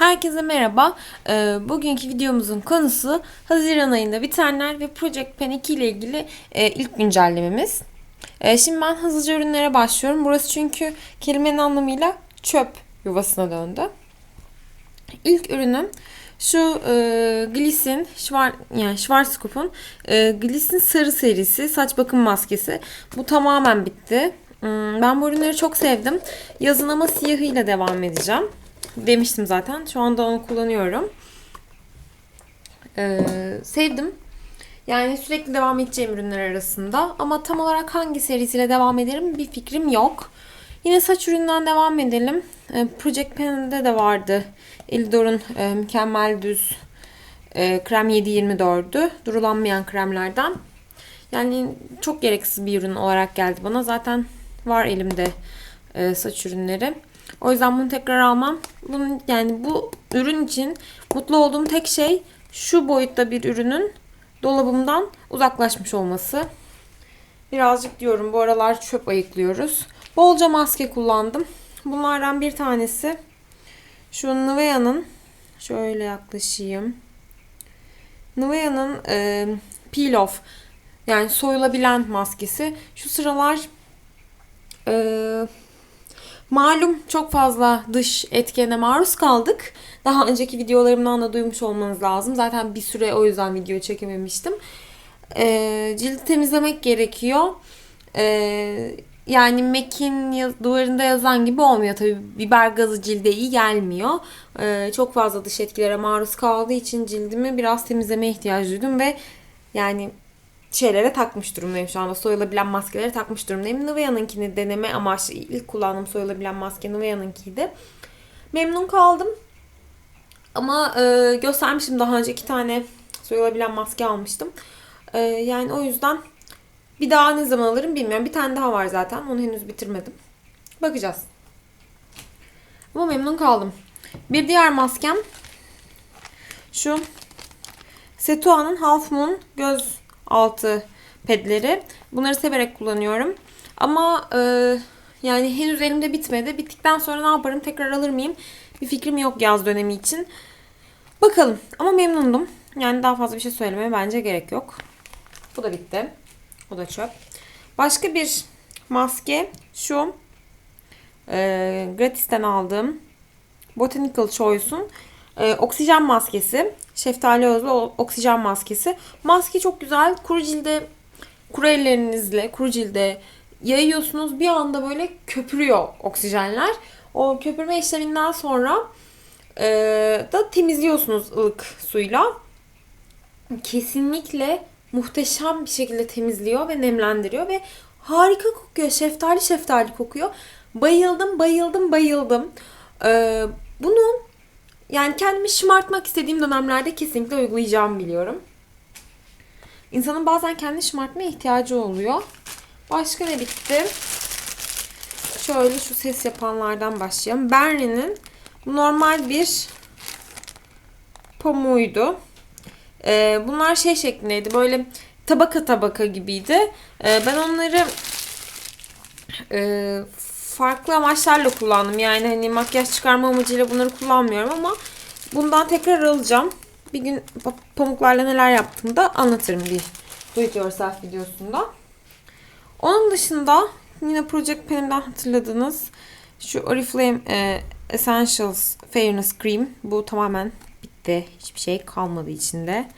Herkese merhaba. Ee, bugünkü videomuzun konusu Haziran ayında bitenler ve Project Pen 2 ile ilgili e, ilk güncellememiz. E, şimdi ben hızlıca ürünlere başlıyorum. Burası çünkü kelimenin anlamıyla çöp yuvasına döndü. İlk ürünüm şu e, Gliss'in Schwar yani Schwarzkopf'un e, Gliss'in sarı serisi saç bakım maskesi. Bu tamamen bitti. Hmm, Ben bu ürünleri çok sevdim. Yazın ama siyahıyla devam edeceğim. Demiştim zaten. Şu anda onu kullanıyorum. Ee, sevdim. Yani sürekli devam edeceğim ürünler arasında. Ama tam olarak hangi serisiyle devam ederim bir fikrim yok. Yine saç üründen devam edelim. Ee, Project Pen'de de vardı. Elidor'un e, mükemmel düz e, krem 724'ü. Durulanmayan kremlerden. Yani çok gereksiz bir ürün olarak geldi bana. Zaten var elimde e, saç ürünleri. O yüzden bunu tekrar almam. Bunun yani bu ürün için mutlu olduğum tek şey şu boyutta bir ürünün dolabımdan uzaklaşmış olması. Birazcık diyorum bu aralar çöp ayıklıyoruz. Bolca maske kullandım. Bunlardan bir tanesi şu Nivea'nın şöyle yaklaşayım. Nivea'nın e, peel off yani soyulabilen maskesi. Şu sıralar e, malum çok fazla dış etkene maruz kaldık. Daha önceki videolarımdan da duymuş olmanız lazım. Zaten bir süre o yüzden video çekememiştim. E, cildi temizlemek gerekiyor. E, yani Mac'in duvarında yazan gibi olmuyor tabii. Biber gazı cilde iyi gelmiyor. E, çok fazla dış etkilere maruz kaldığı için cildimi biraz temizlemeye ihtiyaç duydum ve yani şeylere takmış durumdayım şu anda. Soyulabilen maskelere takmış durumdayım. Nivea'nınkini deneme amaçlı ilk kullandığım soyulabilen maske Nivea'nınkiydi. Memnun kaldım. Ama e, göstermiştim daha önce iki tane soyulabilen maske almıştım. E, yani o yüzden bir daha ne zaman alırım bilmiyorum. Bir tane daha var zaten. Onu henüz bitirmedim. Bakacağız. Ama memnun kaldım. Bir diğer maskem şu Setua'nın Half Moon göz altı pedleri. Bunları severek kullanıyorum. Ama e, yani henüz elimde bitmedi. Bittikten sonra ne yaparım? Tekrar alır mıyım? Bir fikrim yok yaz dönemi için. Bakalım. Ama memnundum. Yani daha fazla bir şey söylemeye bence gerek yok. Bu da bitti. O da çöp. Başka bir maske şu. E, gratisten aldığım Botanical Choice'un e, oksijen maskesi. Şeftali özlü oksijen maskesi. Maske çok güzel. Kuru cilde, kuru ellerinizle, kuru cilde yayıyorsunuz. Bir anda böyle köpürüyor oksijenler. O köpürme işleminden sonra e, da temizliyorsunuz ılık suyla. Kesinlikle muhteşem bir şekilde temizliyor ve nemlendiriyor ve harika kokuyor. Şeftali şeftali kokuyor. Bayıldım, bayıldım, bayıldım. E, bunu yani kendimi şımartmak istediğim dönemlerde kesinlikle uygulayacağımı biliyorum. İnsanın bazen kendini şımartmaya ihtiyacı oluyor. Başka ne bitti? Şöyle şu ses yapanlardan başlayalım. Bernie'nin normal bir pamuğuydu. Ee, bunlar şey şeklindeydi. Böyle tabaka tabaka gibiydi. Ee, ben onları e, farklı amaçlarla kullandım. Yani hani makyaj çıkarma amacıyla bunları kullanmıyorum ama bundan tekrar alacağım. Bir gün pa- pamuklarla neler yaptığımı da anlatırım bir do it yourself videosunda. Onun dışında yine Project Pen'imden hatırladığınız şu Oriflame e, Essentials Fairness Cream. Bu tamamen bitti. Hiçbir şey kalmadı içinde.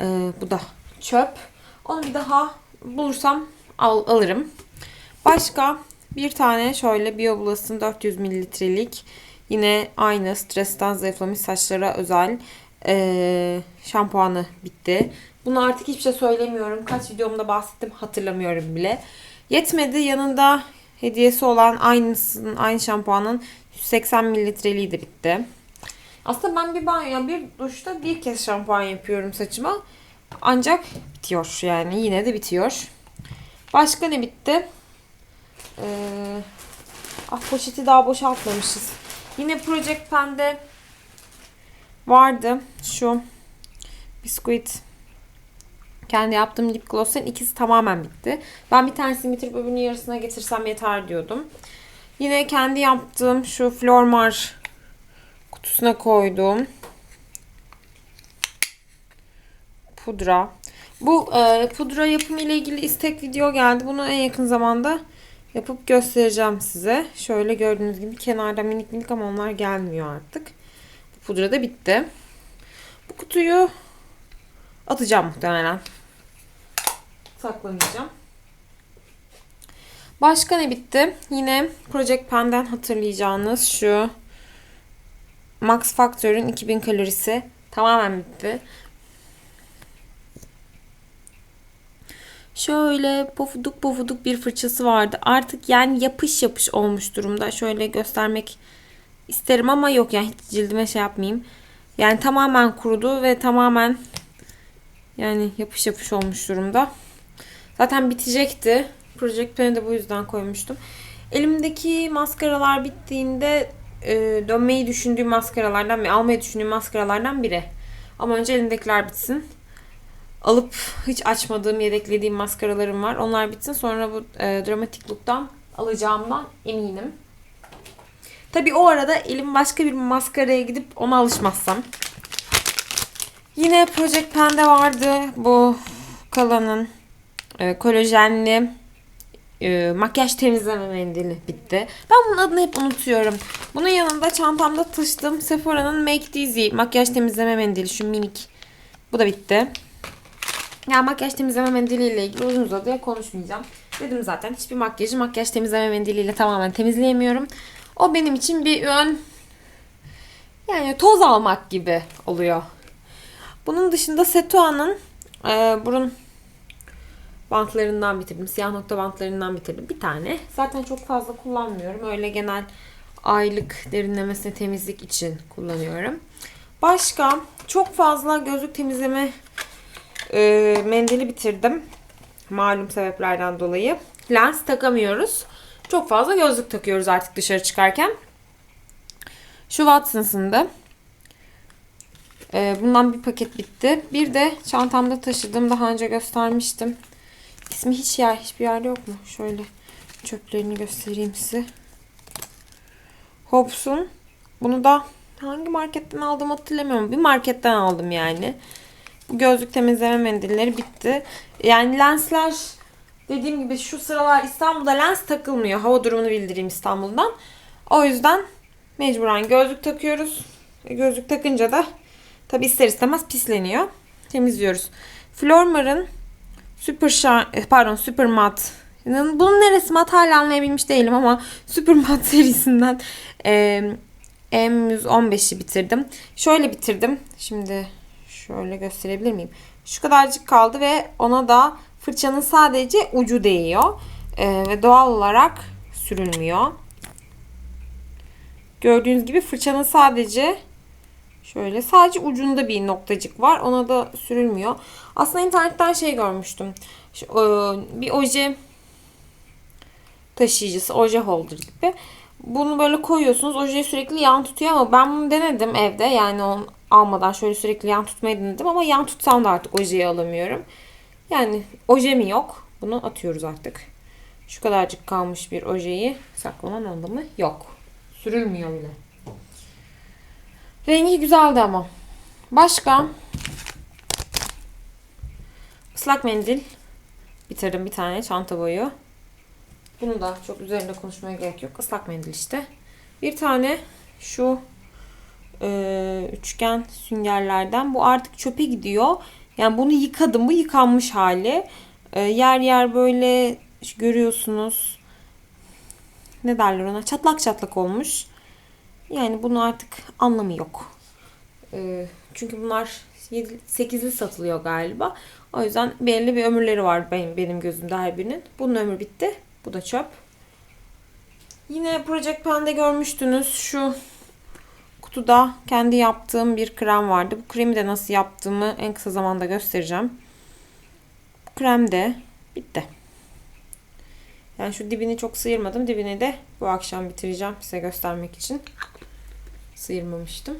E, bu da çöp. Onu bir daha bulursam al, alırım. Başka bir tane şöyle BioBlast'ın 400 mililitrelik yine aynı stresten zayıflamış saçlara özel eee, şampuanı bitti. Bunu artık hiçbir şey söylemiyorum. Kaç videomda bahsettim hatırlamıyorum bile. Yetmedi yanında hediyesi olan aynısının aynı şampuanın 180 mililitreliği de bitti. Aslında ben bir banyo, bir duşta bir kez şampuan yapıyorum saçıma. Ancak bitiyor yani yine de bitiyor. Başka ne bitti? Ee, ah poşeti daha boşaltmamışız. Yine Project Pen'de vardı şu biskuit kendi yaptığım lip gloss'ların ikisi tamamen bitti. Ben bir tanesini bitirip öbürünün yarısına getirsem yeter diyordum. Yine kendi yaptığım şu Flormar kutusuna koydum. Pudra. Bu e, pudra yapımı ile ilgili istek video geldi. Bunu en yakın zamanda yapıp göstereceğim size. Şöyle gördüğünüz gibi kenarda minik minik ama onlar gelmiyor artık. Bu pudra da bitti. Bu kutuyu atacağım muhtemelen. Saklamayacağım. Başka ne bitti? Yine Project Pen'den hatırlayacağınız şu Max Factor'ın 2000 kalorisi tamamen bitti. Şöyle pofuduk pofuduk bir fırçası vardı. Artık yani yapış yapış olmuş durumda. Şöyle göstermek isterim ama yok yani hiç cildime şey yapmayayım. Yani tamamen kurudu ve tamamen yani yapış yapış olmuş durumda. Zaten bitecekti. Project Pen'i de bu yüzden koymuştum. Elimdeki maskaralar bittiğinde e, dönmeyi düşündüğüm maskaralardan ve almayı düşündüğüm maskaralardan biri. Ama önce elimdekiler bitsin. Alıp hiç açmadığım, yedeklediğim maskaralarım var. Onlar bitsin. Sonra bu e, dramatik look'tan alacağımdan eminim. Tabi o arada elim başka bir maskaraya gidip ona alışmazsam. Yine Project Pen'de vardı bu kalanın e, kolajenli e, makyaj temizleme mendili bitti. Ben bunun adını hep unutuyorum. Bunun yanında çantamda taşıdığım Sephora'nın Make Dizzy makyaj temizleme mendili şu minik. Bu da bitti. Ya makyaj temizleme mendiliyle ilgili uzun uzadıya konuşmayacağım. Dedim zaten hiçbir makyajı makyaj temizleme mendiliyle tamamen temizleyemiyorum. O benim için bir ön yani toz almak gibi oluyor. Bunun dışında Setua'nın e, burun bantlarından bitirdim. Siyah nokta bantlarından bitirdim. Bir tane. Zaten çok fazla kullanmıyorum. Öyle genel aylık derinlemesine temizlik için kullanıyorum. Başka çok fazla gözlük temizleme e, mendili bitirdim. Malum sebeplerden dolayı. Lens takamıyoruz. Çok fazla gözlük takıyoruz artık dışarı çıkarken. Şu Watsons'ındı. E, bundan bir paket bitti. Bir de çantamda taşıdığım daha önce göstermiştim. İsmi hiç yer, hiçbir yerde yok mu? Şöyle çöplerini göstereyim size. Hops'un. Bunu da hangi marketten aldım hatırlamıyorum. Bir marketten aldım yani. Bu gözlük temizleme mendilleri bitti. Yani lensler dediğim gibi şu sıralar İstanbul'da lens takılmıyor. Hava durumunu bildireyim İstanbul'dan. O yüzden mecburen gözlük takıyoruz. E, gözlük takınca da tabi ister istemez pisleniyor. Temizliyoruz. Flormar'ın Super Shine, pardon Super Matte. Bunun neresi mat hala anlayabilmiş değilim ama Super Matte serisinden e, M115'i bitirdim. Şöyle bitirdim. Şimdi şöyle gösterebilir miyim? Şu kadarcık kaldı ve ona da fırçanın sadece ucu değiyor. E, ve doğal olarak sürülmüyor. Gördüğünüz gibi fırçanın sadece Şöyle sadece ucunda bir noktacık var. Ona da sürülmüyor. Aslında internetten şey görmüştüm. Şu, e, bir oje taşıyıcısı, oje holder gibi. Bunu böyle koyuyorsunuz. Ojeyi sürekli yan tutuyor ama ben bunu denedim evde. Yani onu almadan şöyle sürekli yan tutmayı denedim ama yan tutsam da artık ojeyi alamıyorum. Yani oje mi yok? Bunu atıyoruz artık. Şu kadarcık kalmış bir ojeyi saklaman anlamı yok. Sürülmüyor bile. Rengi güzeldi ama. Başka? Islak mendil. Bitirdim bir tane çanta boyu. Bunu da çok üzerinde konuşmaya gerek yok. Islak mendil işte. Bir tane şu e, üçgen süngerlerden. Bu artık çöpe gidiyor. Yani bunu yıkadım. Bu yıkanmış hali. E, yer yer böyle görüyorsunuz. Ne derler ona? Çatlak çatlak olmuş. Yani bunu artık anlamı yok. E, çünkü bunlar 8'li satılıyor galiba. O yüzden belli bir ömürleri var benim, benim gözümde her birinin. Bunun ömrü bitti. Bu da çöp. Yine Project Pen'de görmüştünüz. Şu kutuda kendi yaptığım bir krem vardı. Bu kremi de nasıl yaptığımı en kısa zamanda göstereceğim. Krem de bitti. Yani şu dibini çok sıyırmadım. Dibini de bu akşam bitireceğim size göstermek için. Sıyırmamıştım.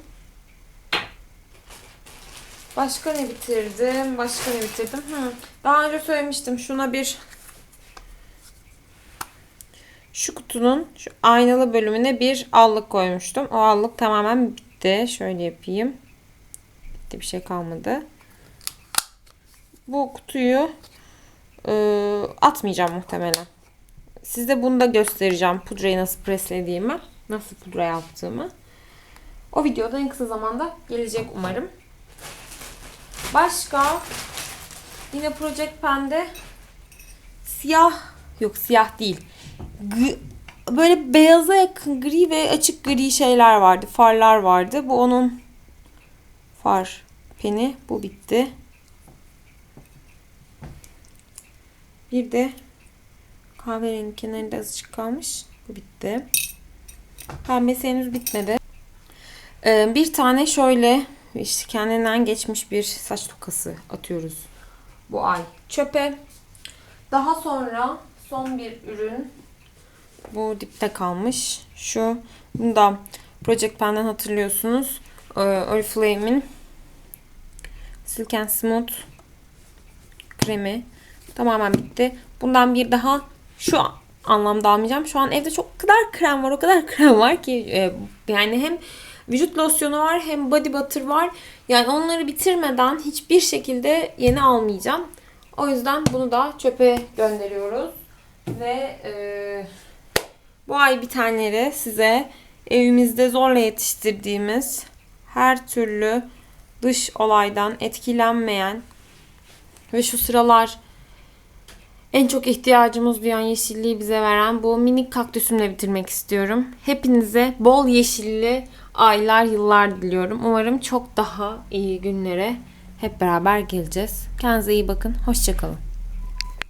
Başka ne bitirdim? Başka ne bitirdim? Hı. Daha önce söylemiştim. Şuna bir şu kutunun şu aynalı bölümüne bir allık koymuştum. O allık tamamen bitti. Şöyle yapayım. Bitti bir şey kalmadı. Bu kutuyu e, atmayacağım muhtemelen. Size bunu da göstereceğim. Pudrayı nasıl preslediğimi. Nasıl pudra yaptığımı. O videoda en kısa zamanda gelecek umarım. Başka yine Project Pen'de siyah yok siyah değil. Böyle beyaza yakın gri ve açık gri şeyler vardı. Farlar vardı. Bu onun far peni. Bu bitti. Bir de kahverengi kenarında azıcık kalmış. Bu bitti. Pembesi henüz bitmedi. Ee, bir tane şöyle işte kendinden geçmiş bir saç tokası atıyoruz bu ay çöpe. Daha sonra son bir ürün bu dipte kalmış. Şu bunu da Project Pen'den hatırlıyorsunuz. Ee, Oriflame'in Silk and Smooth kremi tamamen bitti. Bundan bir daha şu anlamda almayacağım. Şu an evde çok kadar krem var, o kadar krem var ki e, yani hem vücut losyonu var hem body butter var. Yani onları bitirmeden hiçbir şekilde yeni almayacağım. O yüzden bunu da çöpe gönderiyoruz. Ve e, bu ay bitenleri size evimizde zorla yetiştirdiğimiz her türlü dış olaydan etkilenmeyen ve şu sıralar en çok ihtiyacımız duyan yeşilliği bize veren bu minik kaktüsümle bitirmek istiyorum. Hepinize bol yeşilli aylar, yıllar diliyorum. Umarım çok daha iyi günlere hep beraber geleceğiz. Kendinize iyi bakın. Hoşçakalın.